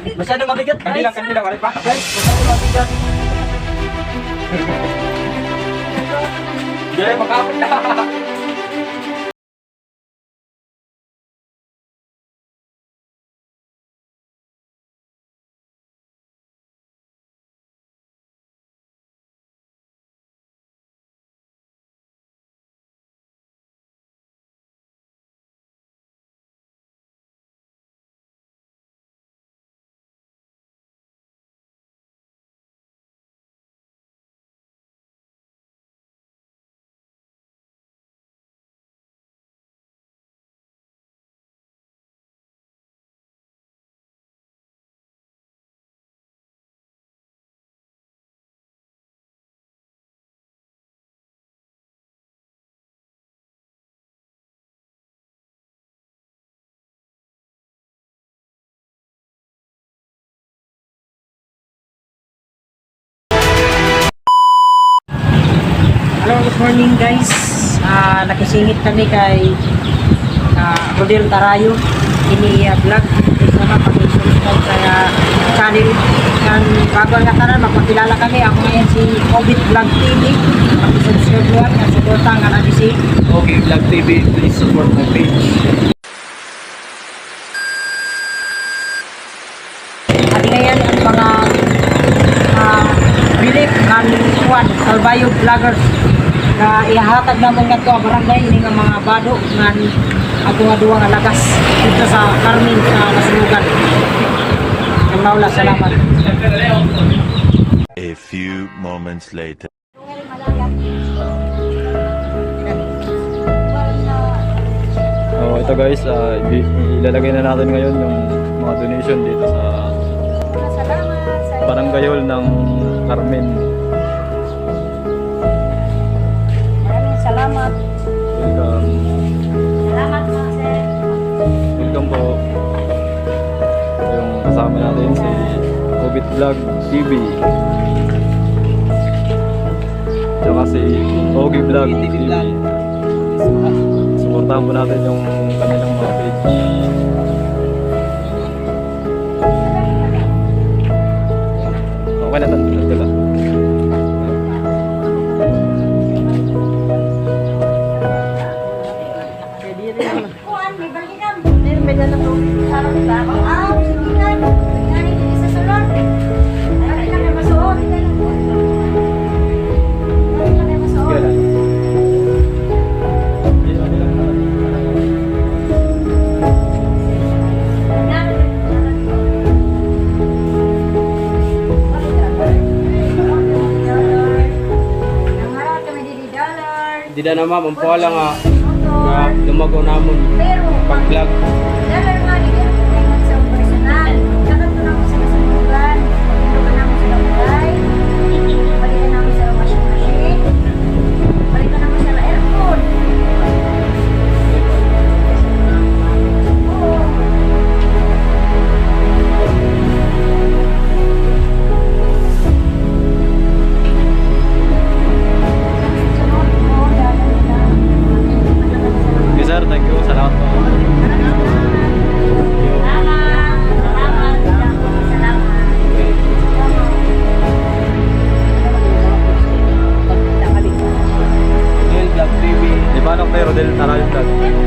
Masyado mabigat, guys. Kandilang, kandilang, wala pa. Guys, masyado mabigat. Hindi, makapit na. morning guys. Ah, nakisingit kami kay ah, Rodel Tarayo. Ini uh, vlog. Sana pag-subscribe sa ah, channel. Kan bago ang katanan, magpakilala kami. Ako ngayon si Covid Vlog TV. Pag-subscribe mo at supporta ang anak si Okay, Vlog TV, please support my page. At ngayon ang mga uh, relief ng kuwan, Salbayo Vloggers na ihahatag naman nga to ang barangay ini nga mga bado nga aduwa-duwa nga lagas dito sa Carmen sa Masulugan. Ang maula, salamat. A few moments later. Oh, ito guys, i- ilalagay na natin ngayon yung mga donation dito sa Salamat sa Baranggayol ng Carmen. Salamat mga sir. Welcome po. Yung kasama natin si Obit Vlog TV. Tsaka si Ogie Vlog TV. Supportahan po natin yung kanilang mga page. Okay na, na May dala ko. Sarap ba? Ah, sulitan. Nangyari din sa salon. Ay, lang may masuot. Ay, lang may masuot. Nangarap kami di dollar. Di na naman, nga. Motor. Nga, lumago namon. Pag-vlog. Ba kay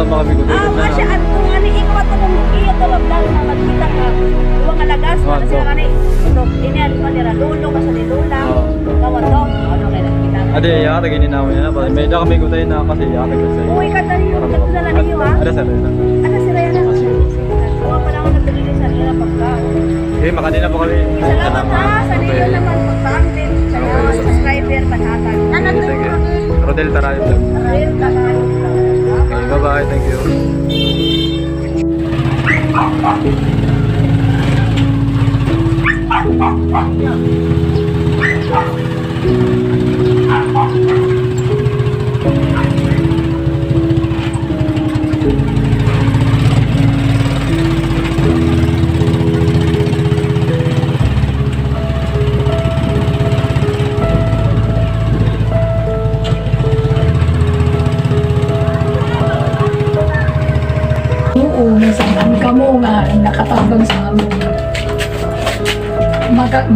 May pa kami kung Ah, masya at kung ano ikaw at kung iya to lang lang na magkita ka. Duwa nga lagas, Ah, para sila kani. Ito, ko nila lulo ka sa nilula. Oo. Kawan to, ano kaya nakita. Ade, yate gini na niya na. Medyo kami gutay na kasi yate kasi. Uy, kata niyo, katulala niyo ha. Ada sir, ada. Ano sila yan? Mga pa lang nagdalili sa nila pagka. Okay, makandi na po kami. Salamat ha. Sa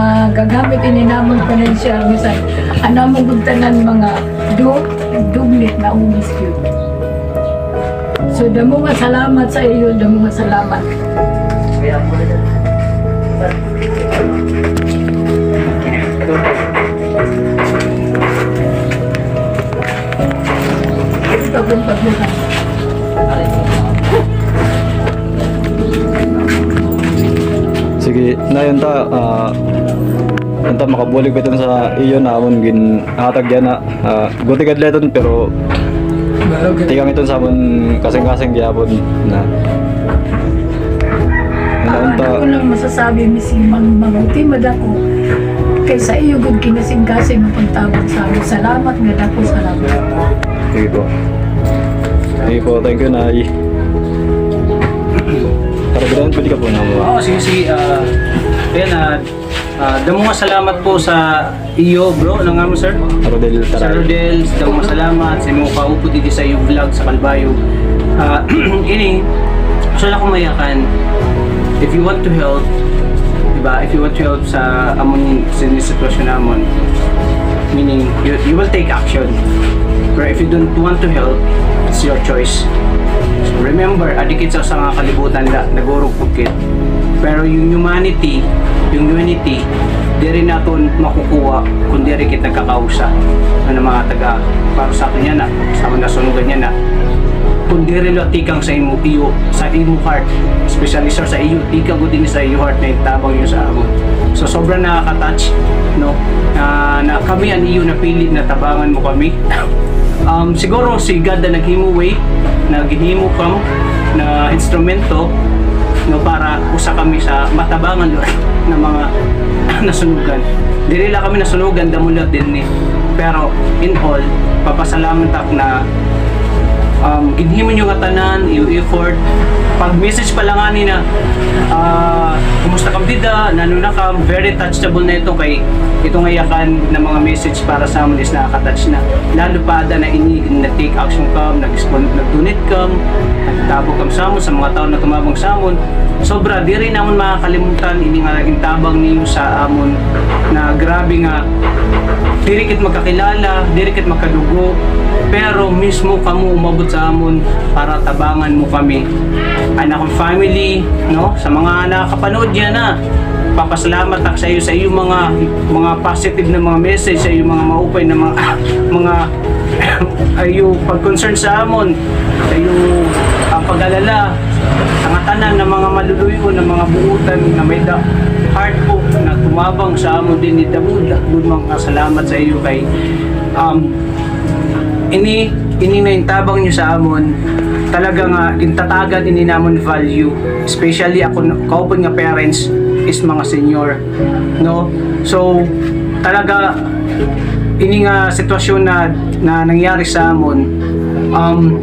magagamit ini namon financial misal ano mo gudtanan mga do dublit na umis yun. So damo nga salamat sa iyo, damo nga salamat. Pong pagbukas. Sige, na yun ta, ah, yun ta makabulig bitin sa iyo na amon gin hatag yan na uh, guti kadleton pero tigang iton sa amon kasing-kasing gyapon na ta, Ako lang masasabi, Miss Mang Manguti, madako. Kay sa iyo, gud kinasing-kasing ang pagtawag sa amin. Salamat nga dako, salamat. sige po. Sige po, thank you na Para bilang pwede ka po na mo. Oo, sige, sige. ah ayan, ah ah, damo nga salamat po sa iyo, bro. Ano nga mo, sir? Rodel Sir Tarayo. Rodel, damo nga salamat sa imong kaupo dito sa iyong vlog sa Kalbayo. Ah, ini, gusto lang akong mayakan. If you want to help, diba? If you want to help sa amon sa sitwasyon namon, meaning you, you will take action. Pero if you don't want to help, it's your choice. So remember, adikit sa nga kalibutan la, nagurog. Pero yung humanity, yung unity, di rin natin makukuha kung di rin kita nagkakausa ng mga taga para sa akin yan na, sa mga nasunugan yan na kung di rin lang tikang sa imo iyo sa imo heart. Especially sir sa iyo tikang ko din sa iyo heart na itabang yun sa amon. So sobrang nakaka-touch no? Na, na kami ang iyo napili na tabangan mo kami. Um, siguro si God na naghimo way naghimo kam na instrumento no para usa kami sa matabangan Lord ng mga nasunugan dili lang kami nasunugan damulat din ni pero in all papasalamat ako na um, ginhimo nyo nga tanan, yung effort. Pag message pa lang ani na, ah, kumusta kam dida, nano na kam, very touchable na ito kay ito nga yakan na mga message para sa amin is nakaka-touch na. Lalo pa na ini na-take action kam, nag-respond, nag-donate kam, nagtabog kam sa amon, sa mga tao na tumabang sa amon. Sobra, di rin naman makakalimutan ini nga naging tabang niyo sa amon na grabe nga diri kit magkakilala, diri kit magkadugo, pero mismo kamo umabot sa amon para tabangan mo kami. Ang akong family, no? Sa mga nakakapanood yan na. Papasalamat ako sa iyo sa iyo mga mga positive na mga message, sa iyo mga maupay na mga mga ayo pag-concern sa amon, sa iyo ang pag-alala, ang tanan ng mga maluluyo ng mga buutan na may da, heart po na tumabang sa amon din ni Damud. Damud mga salamat sa iyo kay um, ini ini na yung tabang nyo sa amon. Talaga nga intatagan ini namon value. Especially ako kaupon nga parents is mga senior no? So talaga ini nga sitwasyon na na nangyari sa amon. Um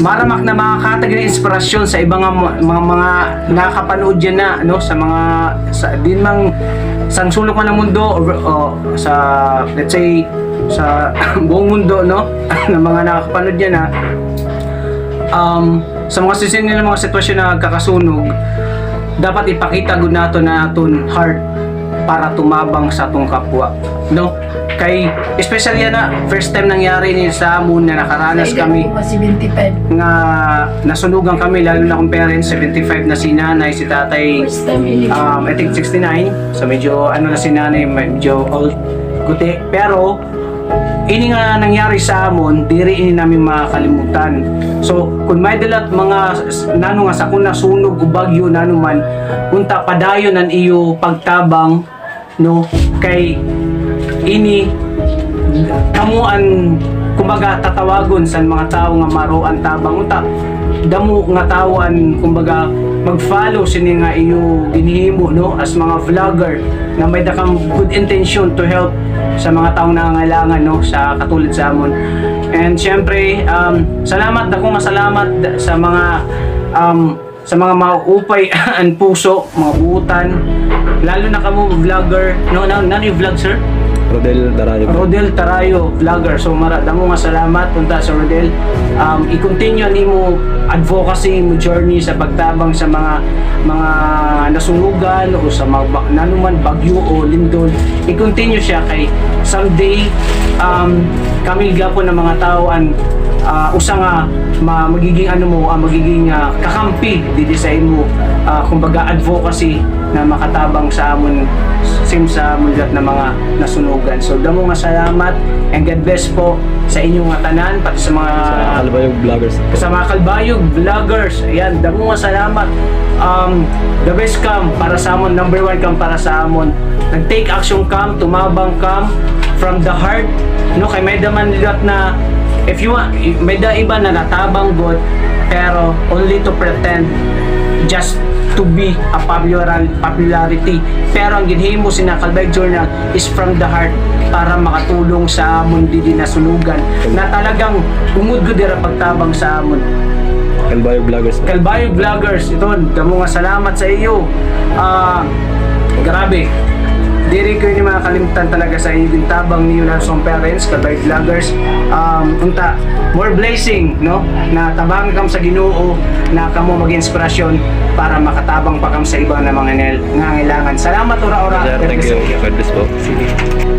maramak na makakatag ng inspirasyon sa ibang mga mga, mga nakakapanood dyan na no? Sa mga sa din mang sang sulok man ng mundo or, o, sa let's say sa buong mundo no? Ng mga nakakapanood dyan na um, sa mga sisin nila mga sitwasyon na kakasunog dapat ipakita gud nato na aton heart para tumabang sa atong kapwa no kay especially na first time nangyari ni sa amon na nakaranas kami. Kasi 25. nga nasunugan kami lalo na akong parents 75 na si nanay si tatay. Um, I think 69 so medyo ano na si nanay medyo old kuti. Pero ini nga nangyari sa amon diri ini namin makakalimutan so kung may dalat mga nano nga sa kuna sunog o bagyo nano man unta padayon ang iyo pagtabang no? Kay ini kamuan kumbaga tatawagon sa mga tao nga maroan tabang unta damo nga tawan kumbaga mag-follow sini nga iyo ginhimo no? As mga vlogger na may dakang good intention to help sa mga taong nangangailangan no? Sa katulad sa amon. And syempre um, salamat akong masalamat da- sa mga um, sa mga maupay ang puso mga buutan lalo na kamo vlogger. No na, na yung vlog sir Rodel Darayo. Rodel Tarayo vlogger. So mara damo nga salamat punta sa Rodel. Um, i-continue nimo advocacy mo journey sa pagtabang sa mga mga nasunugan o sa mga nanuman bagyo o lindol. I-continue siya kay someday um, kami gapo ng mga tao an ah, usa nga ma, magiging ano mo ah, magiging ah, kakampi di sa mo ah, kumbaga advocacy na makatabang sa amon sim sa mulat na mga nasunugan. So damo nga salamat and God bless po sa inyong mga tanan pati sa mga Sa Kalbayog Vloggers. sa mga kalbayog vloggers. Ayan, damo nga salamat. Um, the best cam para sa amon, number one cam para sa amon. Nag-take action cam, tumabang cam from the heart. No, kay may daman na if you want, may da iba na natabang god pero only to pretend just to be a popular popularity. Pero ang ginhimo sina Kalbayog Journal is from the heart para makatulong sa amon didi na sunugan na talagang umudgod dira pagtabang sa amon. Kalbayog Vloggers. Kalbayog Vloggers ito damo nga salamat sa iyo. Ah grabe Diri ko ni mga kalimutan talaga sa iyo tabang niyo na parents, Kalbayog Vloggers. Um, unta, more blessing, no? Na tabang kam sa Ginoo, na kamo mag-inspirasyon para makatabang pa kam sa ibang na mga nel- nangangailangan. Salamat ora-ora. Thank you. God bless po. Sige.